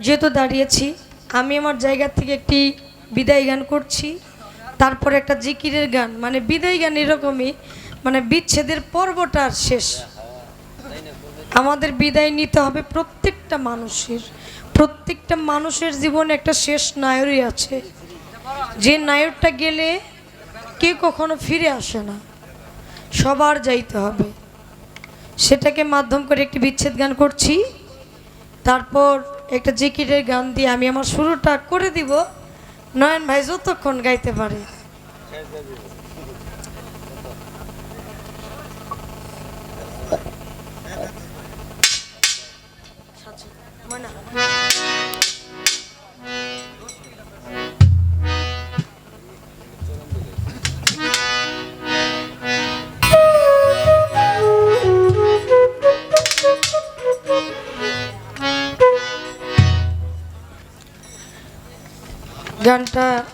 যেহেতু দাঁড়িয়েছি, আমি আমার জায়গা থেকে একটি বিদায় গান করছি। তারপর একটা জিকিরের গান মানে বিদায় গান এরকমই মানে বিচ্ছেদের পর্বটা আর শেষ। আমাদের বিদায় নিতে হবে প্রত্যেকটা মানুষের। প্রত্যেকটা মানুষের জীবনে একটা শেষ নায়রই আছে। যে নায়রটা গেলে কে কখনো ফিরে আসে না। সবার যাইতে হবে। সেটাকে মাধ্যম করে একটি বিচ্ছেদ গান করছি। তারপর একটা জিকিরের গান দিয়ে আমি আমার শুরুটা করে দিব। নয়ন ভাই যতক্ষণ গাইতে পারে। ময়না। গানটা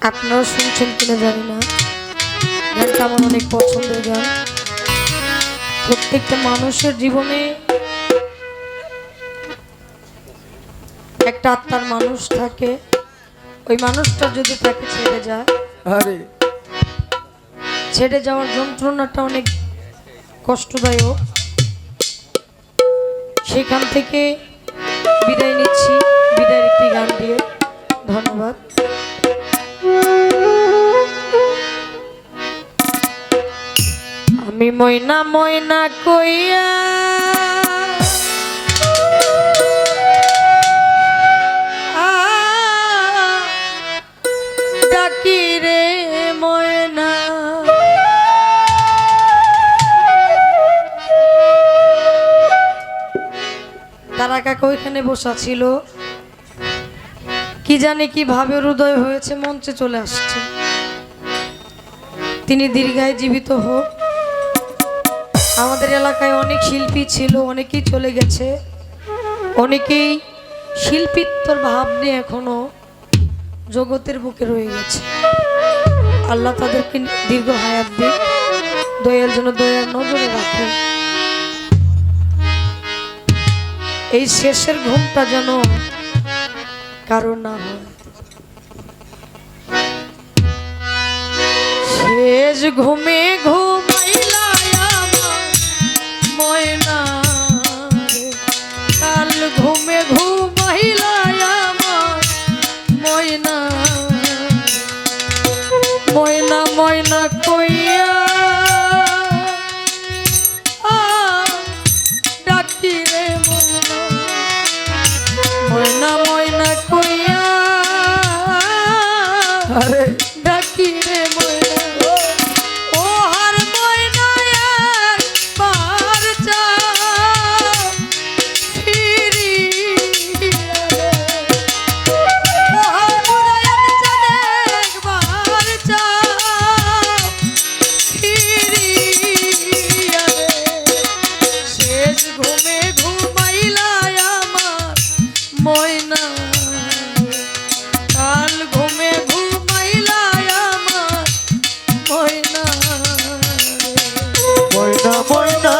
আপনারা শুনছেন কিনা জানি না। গানটা আমার অনেক পছন্দের গান। প্রত্যেকটা মানুষের জীবনে একটা আত্মার মানুষ থাকে। ওই মানুষটা যদি তাকে ছেড়ে যায় আরে। ছেড়ে যাওয়ার যন্ত্রণাটা অনেক কষ্টদায়ক। সেখান থেকে বিদায় নিচ্ছি। বিদায়ের একটি গান দিয়ে। ধন্যবাদ। আমি ময়না ময়না কইয়া তারা কাকা ওইখানে বসা ছিল। কি জানে কীভাবে হৃদয় হয়েছে, মঞ্চে চলে আসছে। তিনি দীর্ঘায় জীবিত হোক। আমাদের এলাকায় অনেক শিল্পী ছিল, অনেকেই চলে গেছে। অনেকেই শিল্পিত্বর ভাব নিয়ে এখনও জগতের বুকে রয়ে গেছে। আল্লাহ তাদেরকে দীর্ঘ হায়াত দিক। দয়াল যেন দয়ার নজরে রাখে এই শেষের ঘুমটা যেন কারও না হয় শেষ ঘুমে ময়না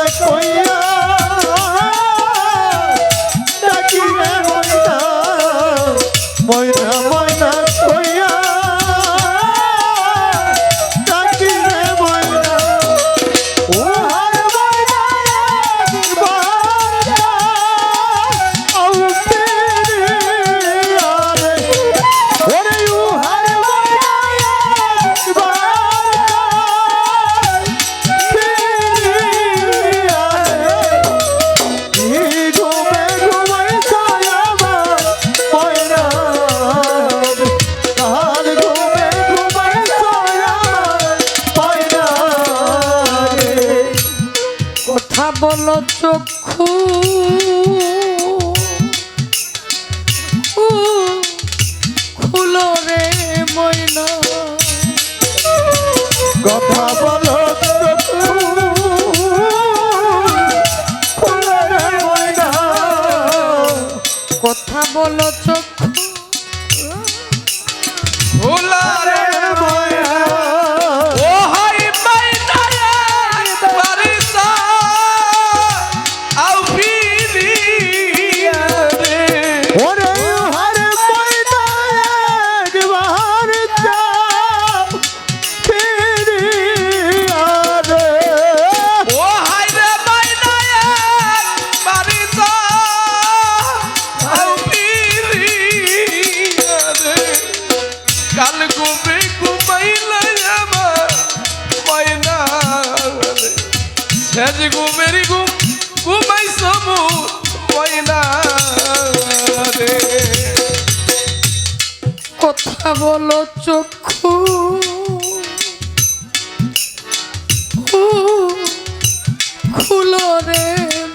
ফুলরে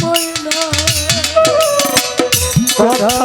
ময়না। কথা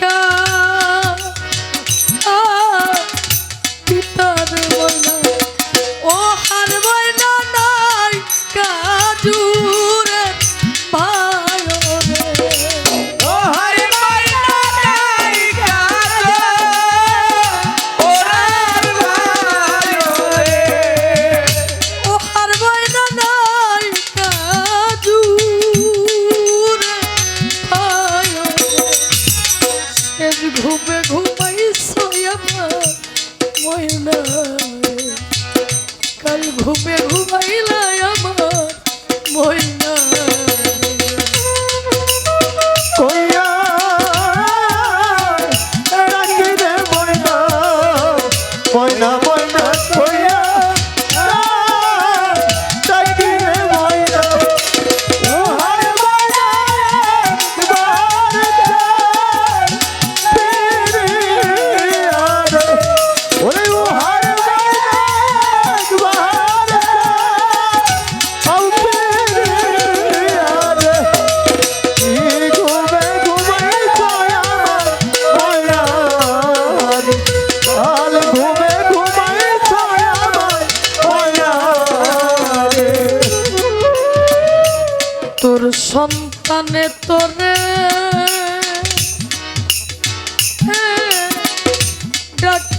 রেখো ঘুমাই আমার ময়না কাল ঘুমে ঘুমাইলা আমার ময়না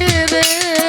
রে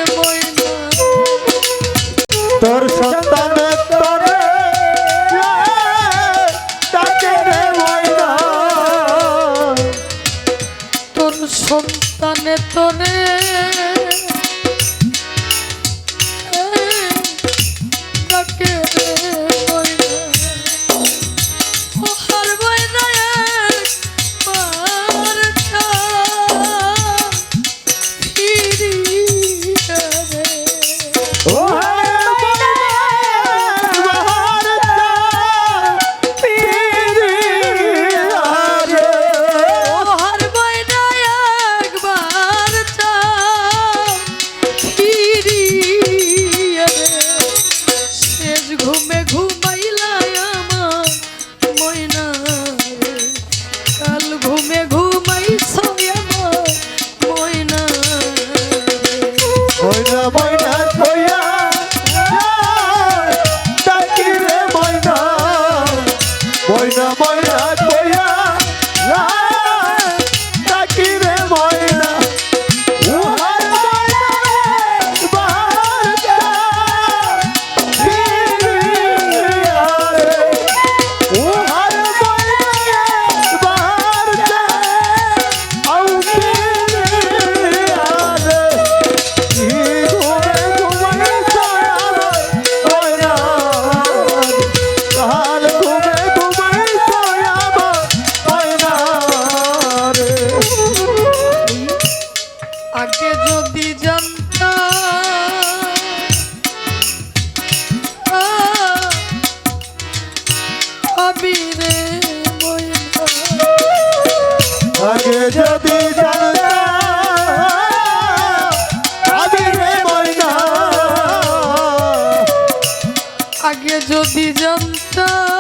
আগে যদি জানতাম